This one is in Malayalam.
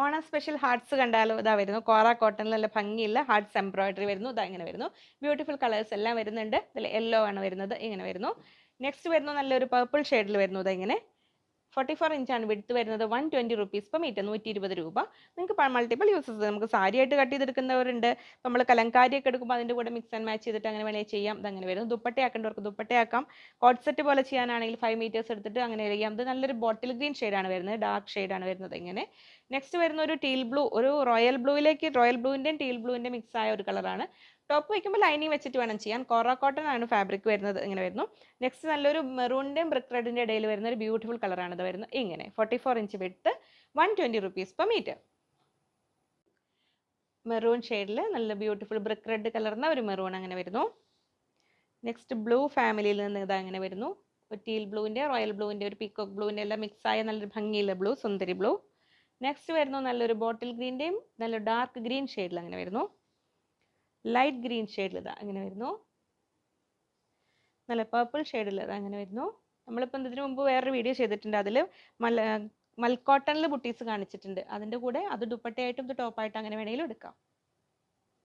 ഓണം സ്പെഷ്യൽ ഹാർട്സ് കണ്ടാലോ? ഇതാ വരുന്നു. കോറ കോട്ടണിൽ നല്ല ഭംഗിയുള്ള ഹാർട്സ് എംബ്രോയിഡറി വരുന്നു. ഇതാ ഇങ്ങനെ വരുന്നു. ബ്യൂട്ടിഫുൾ കളേഴ്സ് എല്ലാം വരുന്നുണ്ട്. ഇതിൽ യെല്ലോ ആണ് വരുന്നത്. ഇങ്ങനെ വരുന്നു. നെക്സ്റ്റ് വരുന്നു നല്ലൊരു പർപ്പിൾ ഷെയ്ഡിൽ വരുന്നു. ഇതാ ഇങ്ങനെ. ഫോർട്ടി ഫോർ ഇഞ്ചാണ് വിടുത്ത് വരുന്നത് one twenty rupees per metre നൂറ്റി ഇരുപത് രൂപ. നിങ്ങൾക്ക് മൾട്ടിപ്പിൾ യൂസസ് നമുക്ക് സാരിയായിട്ട് കട്ട് ചെയ്തെടുക്കുന്നവരുണ്ട്. നമ്മൾ കലങ്കാരിയൊക്കെ എടുക്കുമ്പോൾ അതിന്റെ കൂടെ മിക്സ് ആൻഡ് മാച്ച് ചെയ്തിട്ട് അങ്ങനെ വേണമെങ്കിൽ ചെയ്യാം. ഇതങ്ങനെ വരുന്നു. ദുപ്പട്ടയാക്കേണ്ടവർക്ക് ദുപ്പട്ടയാക്കാം. കോട്ട് സെറ്റ് പോലെ ചെയ്യാനാണെങ്കിൽ ഫൈവ് മീറ്റേഴ്സ് എടുത്തിട്ട് അങ്ങനെ ചെയ്യാം. ഇത് നല്ലൊരു ബോട്ടിൽ ഗ്രീൻ ഷെയ്ഡാണ് വരുന്നത്. ഡാർക്ക് ഷെയ്ഡാണ് വരുന്നത് ഇങ്ങനെ. നെക്സ്റ്റ് വരുന്ന ഒരു ടീൽ ബ്ലൂ ഒരു റോയൽ ബ്ലൂയിലേക്ക് റോയൽ ബ്ലൂവിന്റെയും ടീൽ ബ്ലൂവിന്റെ മിക്സ് ആയ ഒരു കളറാണ് ടോപ്പ് വയ്ക്കുമ്പോൾ ലൈനിങ് വെച്ചിട്ട് വേണം ചെയ്യാൻ. കോറ കോട്ടൺ ആണ് ഫാബ്രിക് വരുന്നത്. ഇങ്ങനെ വരുന്നു. നെക്സ്റ്റ് നല്ലൊരു മെറൂണിന്റെയും ബ്രിക്ക് റെഡിന്റെ ഇടയിൽ വരുന്ന ഒരു ബ്യൂട്ടിഫുൾ കളറാണ് ഇത് വരുന്നത്. ഇങ്ങനെ. ഫോർട്ടി ഫോർ ഇഞ്ച് വിട്ട് one twenty rupees per metre maroon ഷെയ്ഡിൽ നല്ല ബ്യൂട്ടിഫുൾ ബ്രിക്ക് റെഡ് കളർന്ന ഒരു മെറൂൺ അങ്ങനെ വരുന്നു. നെക്സ്റ്റ് ബ്ലൂ ഫാമിലിയിൽ നിന്ന് ഇത് അങ്ങനെ വരുന്നു. ഒരു ടീൽ ബ്ലൂവിന്റെ റോയൽ ബ്ലൂവിന്റെ ഒരു പീക്കോക്ക് ബ്ലൂവിന്റെ എല്ലാം മിക്സ് ആയ നല്ലൊരു ഭംഗിയുള്ള ബ്ലൂ സുന്ദരി ബ്ലൂ നെക്സ്റ്റ് വരുന്നു നല്ലൊരു ബോട്ടിൽ ഗ്രീന്റെയും നല്ല ഡാർക്ക് ഗ്രീൻ ഷെയ്ഡിൽ അങ്ങനെ വരുന്നു. ലൈറ്റ് ഗ്രീൻ ഷെയ്ഡിൽ ഇതാ അങ്ങനെ വരുന്നു. നല്ല പേർപ്പിൾ ഷെയ്ഡിൽ ഇതാ അങ്ങനെ വരുന്നു. നമ്മളിപ്പോൾ ഇതിനു മുമ്പ് വേറൊരു വീഡിയോ ചെയ്തിട്ടുണ്ട്. അതിൽ മൽ മൽക്കോട്ടണിൽ ബുട്ടീസ് കാണിച്ചിട്ടുണ്ട്. അതിന്റെ കൂടെ അത് ദുപ്പട്ടയായിട്ടും ഇത് ടോപ്പായിട്ടും അങ്ങനെ വേണമെങ്കിലും എടുക്കാം.